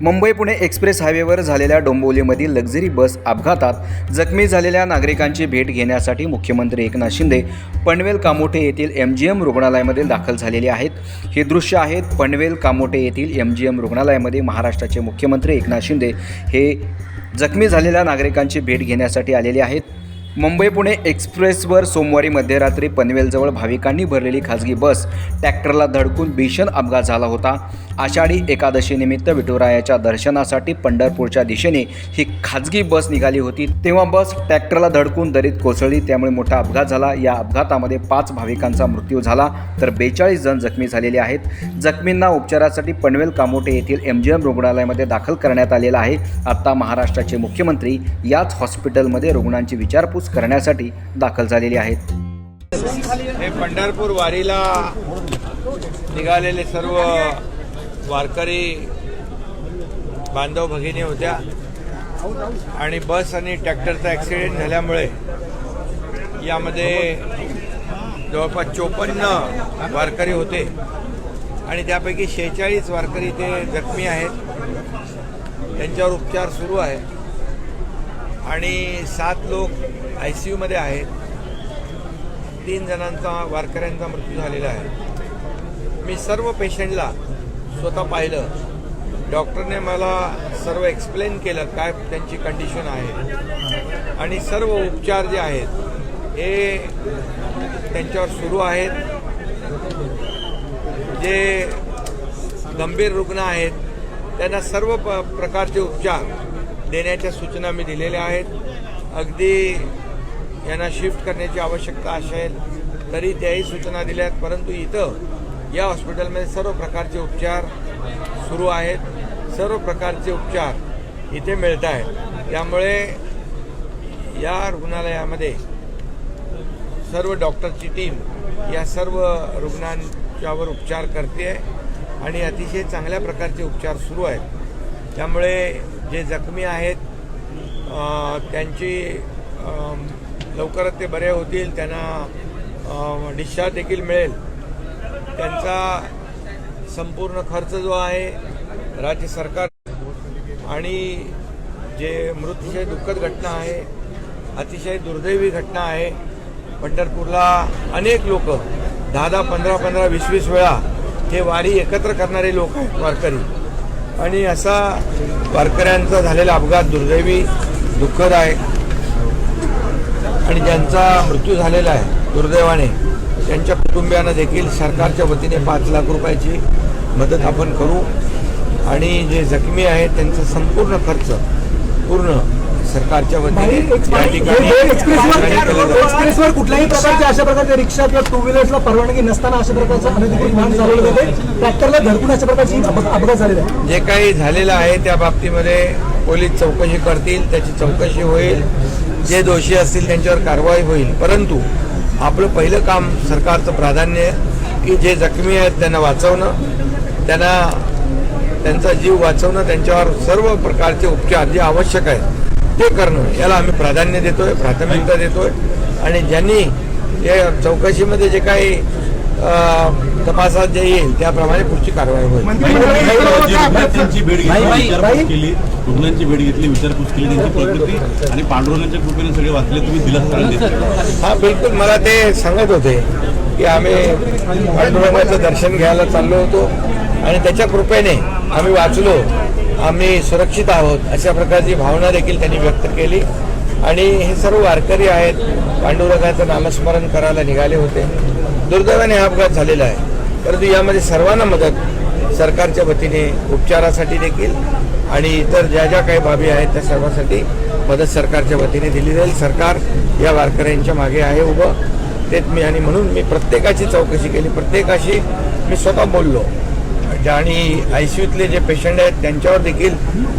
Mumbai Pune express हायवेवर झालेल्या डोंबिवलीमधील luxury बस अपघातात जखमी झालेल्या नागरिकांची भेट घेण्यासाठी मुख्यमंत्री एकनाथ शिंदे पनवेल कामोठे येथील एम जी एम रुग्णालयामध्ये दाखल झालेले आहेत. हे दृश्य आहेत पनवेल कामोठे येथील एम जी एम रुग्णालयामध्ये महाराष्ट्राचे मुख्यमंत्री एकनाथ शिंदे हे जखमी झालेल्या नागरिकांची भेट घेण्यासाठी आलेले आहेत. मुंबई पुणे एक्सप्रेसवर सोमवारी मध्यरात्री पनवेलजवळ भाविकांनी भरलेली खाजगी बस ट्रॅक्टरला धडकून भीषण अपघात झाला होता. आषाढी एकादशीनिमित्त विठुरायाच्या दर्शनासाठी पंढरपूरच्या दिशेने ही खाजगी बस निघाली होती. तेव्हा बस ट्रॅक्टरला धडकून दरीत कोसळली त्यामुळे मोठा अपघात झाला. या अपघातामध्ये पाच भाविकांचा मृत्यू झाला तर बेचाळीस जण जखमी झालेले आहेत. जखमींना उपचारासाठी पनवेल कामोटे येथील एम जी एम रुग्णालयामध्ये दाखल करण्यात आलेला आहे. आत्ता महाराष्ट्राचे मुख्यमंत्री याच हॉस्पिटलमध्ये रुग्णांची विचारपूस करण्यासाठी दाखल झालेली आहेत. हे पंढरपूर वारीला निघालेले सर्व वारकरी बांधव भगिनी होत्या आणि बस आणि ट्रॅक्टरचा ॲक्सिडेंट झाल्यामुळे यामध्ये जवळपास चोपन्न वारकरी होते आणि त्यापैकी शेहेचाळीस वारकरी ते जखमी आहेत. त्यांच्यावर उपचार सुरू आहे आणि सात लोक आय सी यूमध्ये आहेत. तीन जणांचा वारकऱ्यांचा मृत्यू झालेला आहे. मी सर्व पेशंटला स्वतः पाहिलं. डॉक्टरने मला सर्व एक्सप्लेन केलं काय त्यांची कंडिशन आहे. आणि सर्व उपचार जे आहेत हे त्यांच्यावर सुरू आहेत. जे गंभीर रुग्ण आहेत त्यांना सर्व प प्रकारचे उपचार देण्याच्या सूचना मी दिलेल्या आहेत. अगदी यांना शिफ्ट करण्याची आवश्यकता असेल तरी त्याही सूचना दिल्या आहेत परंतु इथं या हॉस्पिटलमध्ये सर्व प्रकारचे उपचार सुरू आहेत. सर्व प्रकारचे उपचार इथे मिळत आहेत. त्यामुळे या रुग्णालयामध्ये सर्व डॉक्टरची टीम या सर्व रुग्णांच्यावर उपचार करते आणि अतिशय चांगल्या प्रकारचे उपचार सुरू आहेत. त्यामुळे जे जखमी आहेत त्यांची लवकरच ते बरे होतील त्यांना डिस्चार्ज देखील मिळेल. त्यांचा संपूर्ण खर्च जो आहे राज्य सरकार आणि जे मृत्यूची दुःखद घटना आहे अतिशय दुर्दैवी घटना आहे. पंढरपूरला अनेक लोक दहा दहा पंधरा पंधरा वीस वीस वेळा हे वारी एकत्र करणारे लोक आहेत वारकरी. आणि असा वारकऱ्यांचा झालेला अपघात दुर्दैवी दुःखद आहे आणि ज्यांचा मृत्यू झालेला आहे दुर्दैवाने त्यांच्या कुटुंबियांना देखील सरकारच्या वतीने पाच लाख रुपयाची मदत आपण करू. आणि जे जखमी आहेत त्यांचा संपूर्ण खर्च पूर्ण सरकारच्या वतीने या ठिकाणी कुठल्याही प्रकारच्या अशा प्रकारच्या रिक्षा किंवा टू व्हीलर्सला परवानगी नसताना अशा प्रकारचं अनधिकृत वाहन चालवलं जाते. ट्रॅक्टरला धडकून अशा प्रकारची अपघ- अपघात झालेला आहे जे काही झालेलं आहे त्या बाबतीमध्ये पोलीस चौकशी करतील त्याची चौकशी होईल. जे दोषी असतील त्यांच्यावर कारवाई होईल. परंतु आपलं पहिलं काम सरकारचं प्राधान्य आहे की जे जखमी आहेत त्यांना वाचवणं त्यांना त्यांचा जीव वाचवणं त्यांच्यावर सर्व प्रकारचे उपचार जे आवश्यक आहेत ते करणं याला आम्ही प्राधान्य देतोय प्राथमिकता देतोय. आणि ज्यांनी या चौकशीमध्ये जे काही तपासात जे येईल त्याप्रमाणे पुढची कारवाई होईल. रुग्णांची भेट घेतली रुग्णांची भेट घेतली विचारपूस केली त्यांची प्रकृती आणि पांडुरंगाच्या कृपेने सगळे वाचले तुम्ही दिलासा देत हा बिलकुल मला ते सांगत होते की आम्ही पांडुरंगाचं दर्शन घ्यायला चाललो होतो आणि त्याच्या कृपेने आम्ही वाचलो. आम्ही सुरक्षित आहोत अशा प्रकारची भावना देखील त्यांनी व्यक्त केली. आणि हे सर्व वारकरी आहेत पांडुरंगाचं नामस्मरण करायला निघाले होते. दुर्दैवाने हा अपघात झालेला आहे. परंतु यामध्ये सर्वांना मदत सरकारच्या वतीने उपचारासाठी देखील आणि इतर ज्या ज्या काही बाबी आहेत त्या सर्वांसाठी मदत सरकारच्या वतीने दिली जाईल. सरकार या वारकऱ्यांच्या मागे आहे उभं. तेच मी आणि म्हणून मी प्रत्येकाची चौकशी केली. प्रत्येकाशी मी स्वतः बोललो. म्हणजे आणि आय सी यूतले जे पेशंट आहेत त्यांच्यावर देखील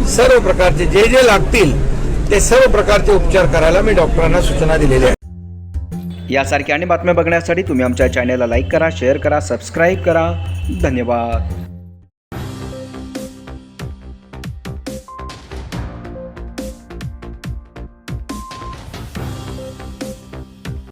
सर्व प्रकारचे जे जे लागतील ते सर्व प्रकारचे उपचार करायला मी डॉक्टरांना सूचना दिलेल्या आहेत. यासारख्या आणि बातम्या बघण्यासाठी तुम्ही आमच्या चॅनलला लाईक करा शेअर करा सबस्क्राईब करा. धन्यवाद.